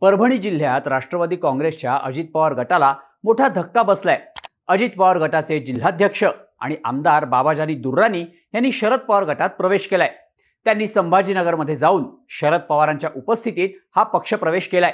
परभणी जिल्ह्यात राष्ट्रवादी काँग्रेसच्या अजित पवार गटाला मोठा धक्का बसलाय. अजित पवार गटाचे जिल्हाध्यक्ष आणि आमदार बाबाजानी दुर्राणी यांनी शरद पवार गटात प्रवेश केलाय. त्यांनी संभाजीनगरमध्ये जाऊन शरद पवारांच्या उपस्थितीत हा पक्षप्रवेश केलाय.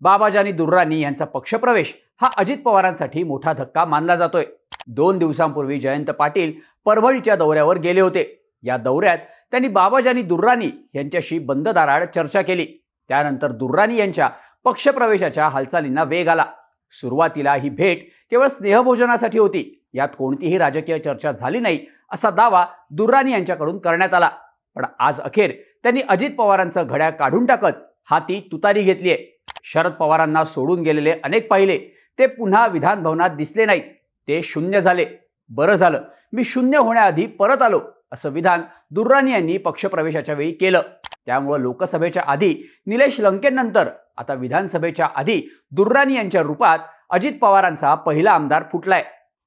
बाबाजानी दुर्राणी यांचा पक्षप्रवेश हा अजित पवारांसाठी मोठा धक्का मानला जातोय. दोन दिवसांपूर्वी जयंत पाटील परभणीच्या दौऱ्यावर गेले होते. या दौऱ्यात त्यांनी बाबाजानी दुर्राणी यांच्याशी बंद दाराड चर्चा केली. त्यानंतर दुर्राणी यांच्या पक्षप्रवेशाच्या हालचालींना वेग आला. सुरुवातीला ही भेट केवळ स्नेहभोजनासाठी होती. यात कोणतीही राजकीय चर्चा झाली नाही असा दावा दुर्राणी यांच्याकडून करण्यात आला. पण आज अखेर त्यांनी अजित पवारांचं घड्याळ काढून टाकत हाती तुतारी घेतलीय शरद पवारांना सोडून गेलेले अनेक पाहिले ते पुन्हा विधान भवनात दिसले नाहीत. ते शून्य झाले. बरं झालं. मी शून्य होण्याआधी परत आलो असं विधान दुर्राणी यांनी पक्षप्रवेशाच्या वेळी केलं. त्यामुळं लोकसभेच्या आधी निलेश लंकेनंतर आता विधानसभेच्या आधी दुर्राणी यांच्या रूपात अजित पवारांचा पहिला आमदार फुटलाय.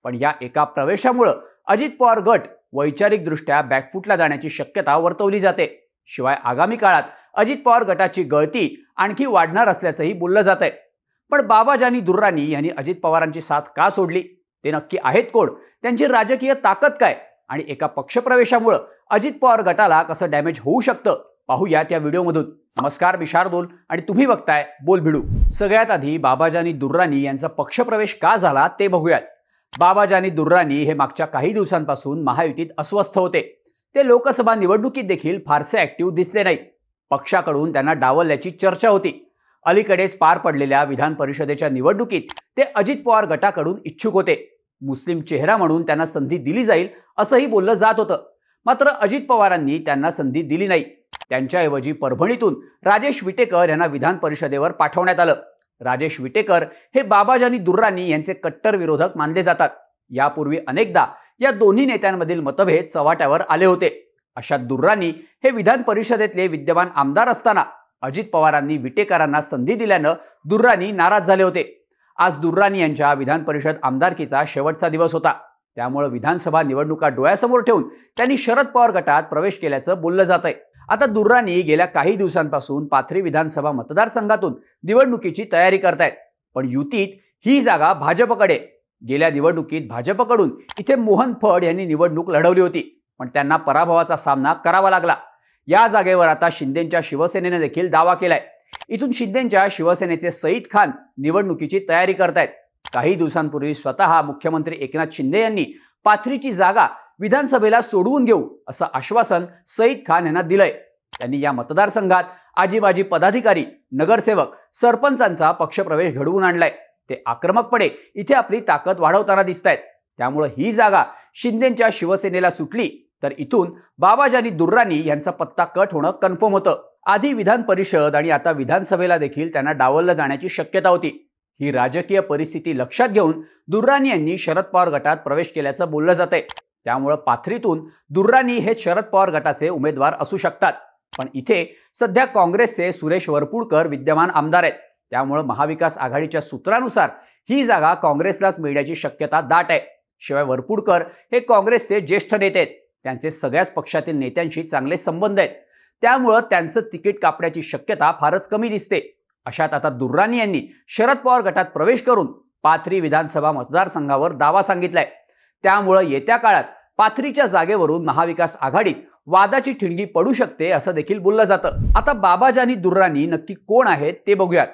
पण या एका प्रवेशामुळं अजित पवार गट वैचारिकदृष्ट्या बॅकफुटला जाण्याची शक्यता वर्तवली जाते. शिवाय आगामी काळात अजित पवार गटाची गळती आणखी वाढणार असल्याचंही बोललं जात आहे पण बाबाजानी दुर्राणी यांनी अजित पवारांची साथ का सोडली? ते नक्की आहेत कोण? त्यांची राजकीय ताकद काय? आणि एका पक्षप्रवेशामुळं अजित पवार गटाला कसं डॅमेज होऊ शकतं? पाहूयात या व्हिडिओमधून. नमस्कार मी शार्दोल आणि तुम्ही बघताय बोल भिडू. सगळ्यात आधी बाबाजानी दुर्राणी यांचा पक्षप्रवेश का झाला ते बघूयात. बाबाजानी दुर्राणी हे मागच्या काही दिवसांपासून महायुतीत अस्वस्थ होते. ते लोकसभा निवडणुकीत देखील फारसे ऍक्टिव्ह दिसले नाहीत. पक्षाकडून त्यांना डावलल्याची चर्चा होती. अलीकडेच पार पडलेल्या विधान परिषदेच्या निवडणुकीत ते अजित पवार गटाकडून इच्छुक होते. मुस्लिम चेहरा म्हणून त्यांना संधी दिली जाईल असंही बोललं जात होतं. मात्र अजित पवारांनी त्यांना संधी दिली नाही. त्यांच्याऐवजी परभणीतून राजेश विटेकर यांना विधान परिषदेवर पाठवण्यात आलं. राजेश विटेकर हे बाबाजानी दुर्राणी यांचे कट्टर विरोधक मानले जातात. यापूर्वी अनेकदा या दोन्ही नेत्यांमधील मतभेद चव्हाट्यावर आले होते. अशा दुर्राणी हे विधान परिषदेतले विद्यमान आमदार असताना अजित पवारांनी विटेकरांना संधी दिल्यानं दुर्राणी नाराज झाले होते. आज दुर्राणी यांच्या विधान परिषद आमदारकीचा शेवटचा दिवस होता. त्यामुळे विधानसभा निवडणुका डोळ्यासमोर ठेवून त्यांनी शरद पवार गटात प्रवेश केल्याचं बोललं जात आहे आता दुर्राणी गेल्या काही दिवसांपासून पाथरी विधानसभा मतदारसंघातून निवडणुकीची तयारी करतायत. पण युतीत ही जागा भाजपकडे. गेल्या निवडणुकीत भाजपकडून इथे मोहन फड यांनी निवडणूक लढवली होती. पण त्यांना पराभवाचा सामना करावा लागला. या जागेवर आता शिंदेच्या शिवसेनेने देखील दावा केलाय. इथून शिंदेच्या शिवसेनेचे सईद खान निवडणुकीची तयारी करतायत. काही दिवसांपूर्वी स्वतः मुख्यमंत्री एकनाथ शिंदे यांनी पाथरीची जागा विधानसभेला सोडवून घेऊ असं आश्वासन सईद खान यांना दिलंय. त्यांनी या मतदारसंघात आजीबाजी पदाधिकारी नगरसेवक सरपंचांचा पक्षप्रवेश घडवून आणलाय. ते आक्रमकपणे इथे आपली ताकद वाढवताना दिसत आहेत त्यामुळे ही जागा शिंदेच्या शिवसेनेला सुटली तर इथून बाबाजानी दुर्राणी यांचा पत्ता कट होणं कन्फर्म होतं. आधी विधान परिषद आणि आता विधानसभेला देखील त्यांना डावललं जाण्याची शक्यता होती. ही राजकीय परिस्थिती लक्षात घेऊन दुर्राणी यांनी शरद पवार गटात प्रवेश केल्याचं बोललं जात आहे त्यामुळं पाथरीतून दुर्राणी हे शरद पवार गटाचे उमेदवार असू शकतात. पण इथे सध्या काँग्रेसचे सुरेश वरपुडकर विद्यमान आमदार आहेत. त्यामुळं महाविकास आघाडीच्या सूत्रानुसार ही जागा काँग्रेसलाच मिळण्याची शक्यता दाट आहे. शिवाय वरपुडकर हे काँग्रेसचे ज्येष्ठ नेते आहेत. त्यांचे सगळ्याच पक्षातील नेत्यांशी चांगले संबंध आहेत. त्यामुळं त्यांचं तिकीट कापण्याची शक्यता फारच कमी दिसते. अशात आता दुर्राणी यांनी शरद पवार गटात प्रवेश करून पाथरी विधानसभा मतदारसंघावर दावा सांगितलाय. त्यामुळं येत्या काळात पाथरीच्या जागेवरून महाविकास आघाडीत वादाची ठिणगी पडू शकते असं देखील बोललं जातं. आता बाबाजानी दुर्राणी नक्की कोण आहेत ते बघूयात.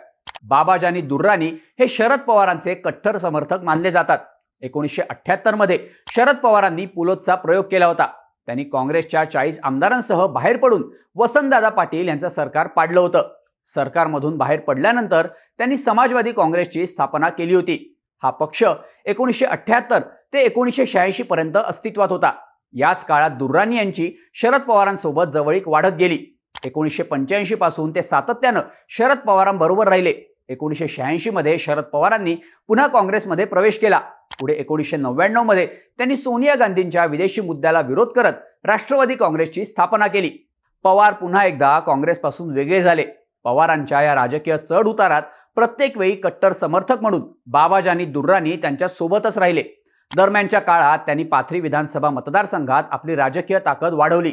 बाबाजानी दुर्राणी हे शरद पवारांचे कट्टर समर्थक मानले जातात. एकोणीसशे अठ्ठ्याहत्तरमध्ये शरद पवारांनी पुलोतचा प्रयोग केला होता. त्यांनी काँग्रेसच्या चाळीस आमदारांसह बाहेर पडून वसंतदादा पाटील यांचं सरकार पाडलं होतं. सरकारमधून बाहेर पडल्यानंतर त्यांनी समाजवादी काँग्रेसची स्थापना केली होती. हा पक्ष एकोणीसशे अठ्ठ्याहत्तर ते एकोणीसशे शहाऐंशी पर्यंत अस्तित्वात होता. याच काळात दुर्राणी यांची शरद पवारांसोबत जवळीक वाढत गेली. एकोणीसशे पंच्याऐंशी पासून ते सातत्यानं शरद पवारांबरोबर राहिले. एकोणीसशे शहाऐंशी मध्ये शरद पवारांनी पुन्हा काँग्रेसमध्ये प्रवेश केला. पुढे एकोणीसशे नव्याण्णवमध्ये त्यांनी सोनिया गांधींच्या विदेशी मुद्द्याला विरोध करत राष्ट्रवादी काँग्रेसची स्थापना केली. पवार पुन्हा एकदा काँग्रेसपासून वेगळे झाले. पवारांच्या या राजकीय चढ उतारात प्रत्येक वेळी कट्टर समर्थक म्हणून बाबाजानी दुर्राणी त्यांच्या सोबतच राहिले. दरम्यानच्या काळात त्यांनी पाथरी विधानसभा मतदारसंघात आपली राजकीय ताकद वाढवली.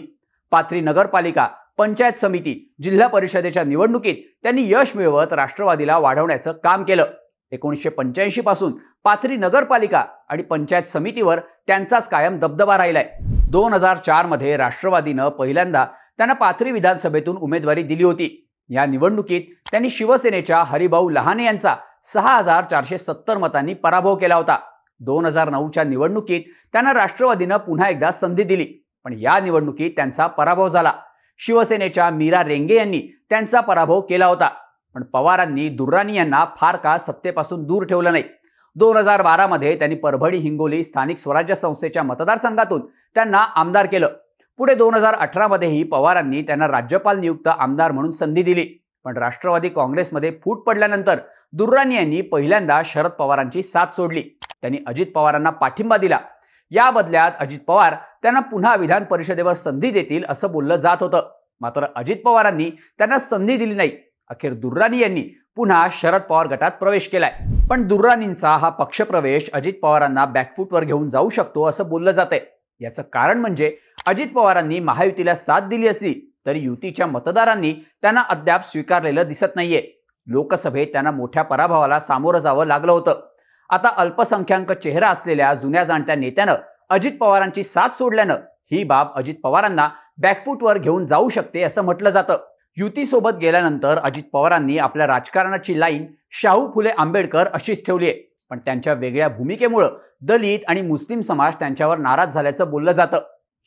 पाथरी नगरपालिका पंचायत समिती जिल्हा परिषदेच्या निवडणुकीत त्यांनी यश मिळवत राष्ट्रवादीला वाढवण्याचं काम केलं. एकोणीसशे पंच्याऐंशी पासून पाथरी नगरपालिका आणि पंचायत समितीवर त्यांचाच कायम दबदबा राहिलाय. दोन हजार चारमध्ये राष्ट्रवादीनं पहिल्यांदा त्यांना पाथरी विधानसभेतून उमेदवारी दिली होती. या निवडणुकीत त्यांनी शिवसेनेच्या हरिभाऊ लहाने यांचा सहा हजार चारशे सत्तर मतांनी पराभव केला होता. दोन हजार नऊच्या निवडणुकीत त्यांना राष्ट्रवादीनं पुन्हा एकदा संधी दिली. पण या निवडणुकीत त्यांचा पराभव झाला. शिवसेनेच्या मीरा रेंगे यांनी त्यांचा पराभव केला होता. पण पवारांनी दुर्राणी यांना फार काळ सत्तेपासून दूर ठेवलं नाही. दोन हजार बारामध्ये त्यांनी परभणी हिंगोली स्थानिक स्वराज्य संस्थेच्या मतदारसंघातून त्यांना आमदार केलं. पुढे दोन हजार अठरामध्येही पवारांनी त्यांना राज्यपाल नियुक्त आमदार म्हणून संधी दिली. पण राष्ट्रवादी काँग्रेसमध्ये फूट पडल्यानंतर दुर्राणी यांनी पहिल्यांदा शरद पवारांची साथ सोडली. त्यांनी अजित पवारांना पाठिंबा दिला. या बदल्यात अजित पवार त्यांना पुन्हा विधान परिषदेवर संधी देतील असं बोललं जात होतं. मात्र अजित पवारांनी त्यांना संधी दिली नाही. अखेर दुर्राणी यांनी पुन्हा शरद पवार गटात प्रवेश केलाय. पण दुर्राणींचा हा पक्षप्रवेश अजित पवारांना बॅकफूटवर घेऊन जाऊ शकतो असं बोललं जातंय. याचं कारण म्हणजे अजित पवारांनी महायुतीला साथ दिली असली तरी युतीच्या मतदारांनी त्यांना अद्याप स्वीकारलेलं दिसत नाहीये. लोकसभेत त्यांना मोठ्या पराभवाला सामोरं जावं लागलं होतं. आता अल्पसंख्याक चेहरा असलेल्या जुन्या जाणत्या नेत्यानं अजित पवारांची साथ सोडल्यानं ही बाब अजित पवारांना बॅकफूटवर घेऊन जाऊ शकते असं म्हटलं जातं. युतीसोबत गेल्यानंतर अजित पवारांनी आपल्या राजकारणाची लाईन शाहू फुले आंबेडकर अशीच ठेवली आहे. पण त्यांच्या वेगळ्या भूमिकेमुळं दलित आणि मुस्लिम समाज त्यांच्यावर नाराज झाल्याचं बोललं जातं.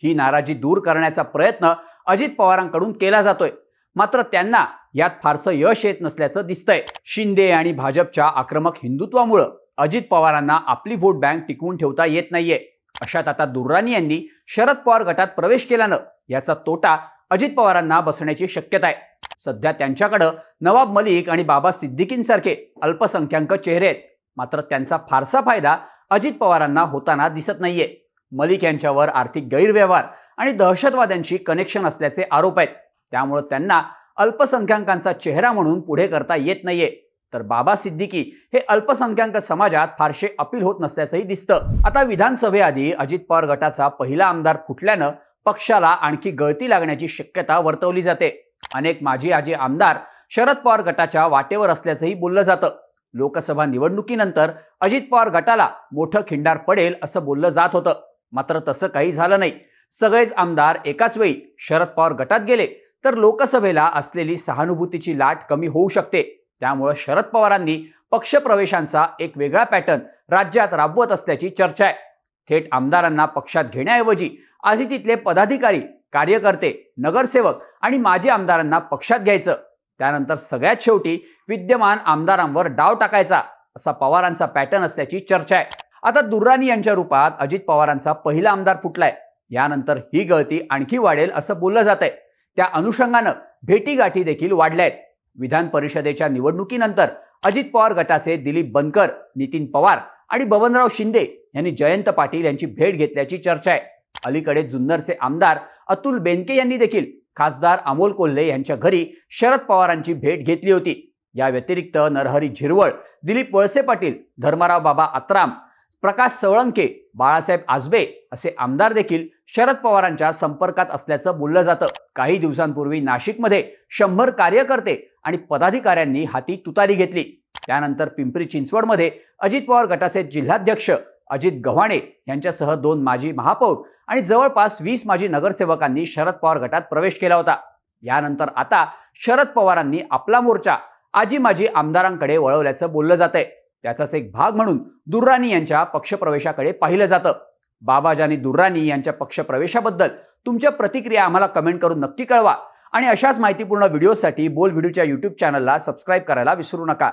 ही नाराजी दूर करण्याचा प्रयत्न अजित पवारांकडून केला जातोय. मात्र त्यांना यात फारसं यश येत नसल्याचं दिसतंय. शिंदे आणि भाजपच्या आक्रमक हिंदुत्वामुळं अजित पवारांना आपली व्होट बँक टिकवून ठेवता येत नाहीये. अशात आता दुर्राणी यांनी शरद पवार गटात प्रवेश केल्यानं याचा तोटा अजित पवारांना बसण्याची शक्यता आहे. सध्या त्यांच्याकडं नवाब मलिक आणि बाबा सिद्दीकींसारखे अल्पसंख्याक चेहरे आहेत. मात्र त्यांचा फारसा फायदा अजित पवारांना होताना दिसत नाहीये. मलिक यांच्यावर आर्थिक गैरव्यवहार आणि दहशतवाद्यांशी कनेक्शन असल्याचे आरोप आहेत. त्यामुळे त्यांना अल्पसंख्याकांचा चेहरा म्हणून पुढे करता येत नाहीये. तर बाबा सिद्दीकी हे अल्पसंख्याक समाजात फारसे अपील होत नसल्याचंही दिसतं. आता विधानसभेआधी अजित पवार गटाचा पहिला आमदार फुटल्यानं पक्षाला आणखी गळती लागण्याची शक्यता वर्तवली जाते. अनेक माजी आजी आमदार शरद पवार गटाच्या वाटेवर असल्याचंही बोललं जातं. लोकसभा निवडणुकीनंतर अजित पवार गटाला मोठं खिंडार पडेल असं बोललं जात होतं. मात्र तसं काही झालं नाही. सगळेच आमदार एकाच वेळी शरद पवार गटात गेले तर लोकसभेला असलेली सहानुभूतीची लाट कमी होऊ शकते. त्यामुळं शरद पवारांनी पक्षप्रवेशांचा एक वेगळा पॅटर्न राज्यात राबवत असल्याची चर्चा आहे. थेट आमदारांना पक्षात घेण्याऐवजी आधी तिथले पदाधिकारी कार्यकर्ते नगरसेवक आणि माजी आमदारांना पक्षात घ्यायचं. त्यानंतर सगळ्यात शेवटी विद्यमान आमदारांवर डाव टाकायचा असा पवारांचा पॅटर्न असल्याची चर्चा आहे. आता दुर्राणी यांच्या रूपात अजित पवारांचा पहिला आमदार फुटलाय. यानंतर ही गळती आणखी वाढेल असं बोललं जात आहे त्या अनुषंगानं भेटीगाठी देखील वाढल्या आहेत विधान परिषदेच्या निवडणुकीनंतर अजित पवार गटाचे दिलीप बनकर नितीन पवार आणि बबनराव शिंदे यांनी जयंत पाटील यांची भेट घेतल्याची चर्चा आहे. अलीकडे जुन्नरचे आमदार अतुल बेनके यांनी देखील खासदार अमोल कोल्हे यांच्या घरी शरद पवारांची भेट घेतली होती. या व्यतिरिक्त नरहरी झिरवळ दिलीप वळसे पाटील धर्मराव बाबा आत्राम प्रकाश सवळंके बाळासाहेब आजबे असे आमदार देखील शरद पवारांच्या संपर्कात असल्याचं बोललं जातं. काही दिवसांपूर्वी नाशिकमध्ये शंभर कार्यकर्ते आणि पदाधिकाऱ्यांनी हाती तुतारी घेतली. त्यानंतर पिंपरी चिंचवडमध्ये अजित पवार गटाचे जिल्हाध्यक्ष अजित गव्हाणे यांच्यासह दोन माजी महापौर आणि जवळपास वीस माजी नगरसेवकांनी शरद पवार गटात प्रवेश केला होता. यानंतर आता शरद पवारांनी आपला मोर्चा आजी माजी आमदारांकडे वळवल्याचं बोललं जातंय. त्याचाच एक भाग म्हणून दुर्राणी यांच्या पक्षप्रवेशाकडे पाहिलं जातं. बाबाजानी दुर्राणी यांच्या पक्षप्रवेशाबद्दल तुमच्या प्रतिक्रिया आम्हाला कमेंट करून नक्की कळवा. आणि अशाच माहितीपूर्ण व्हिडिओसाठी बोल व्हिडिओच्या यूट्यूब चॅनलला सबस्क्राईब करायला विसरू नका.